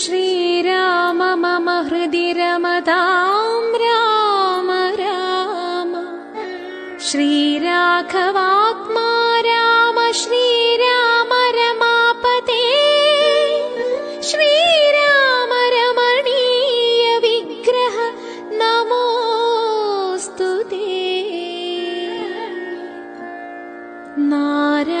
श्रीराम मम हृदि रमतां राम राम। श्रीराघवात्मा राम श्रीराम रमापते। श्रीराम रमणीय विग्रह नमोऽस्तु ते। नार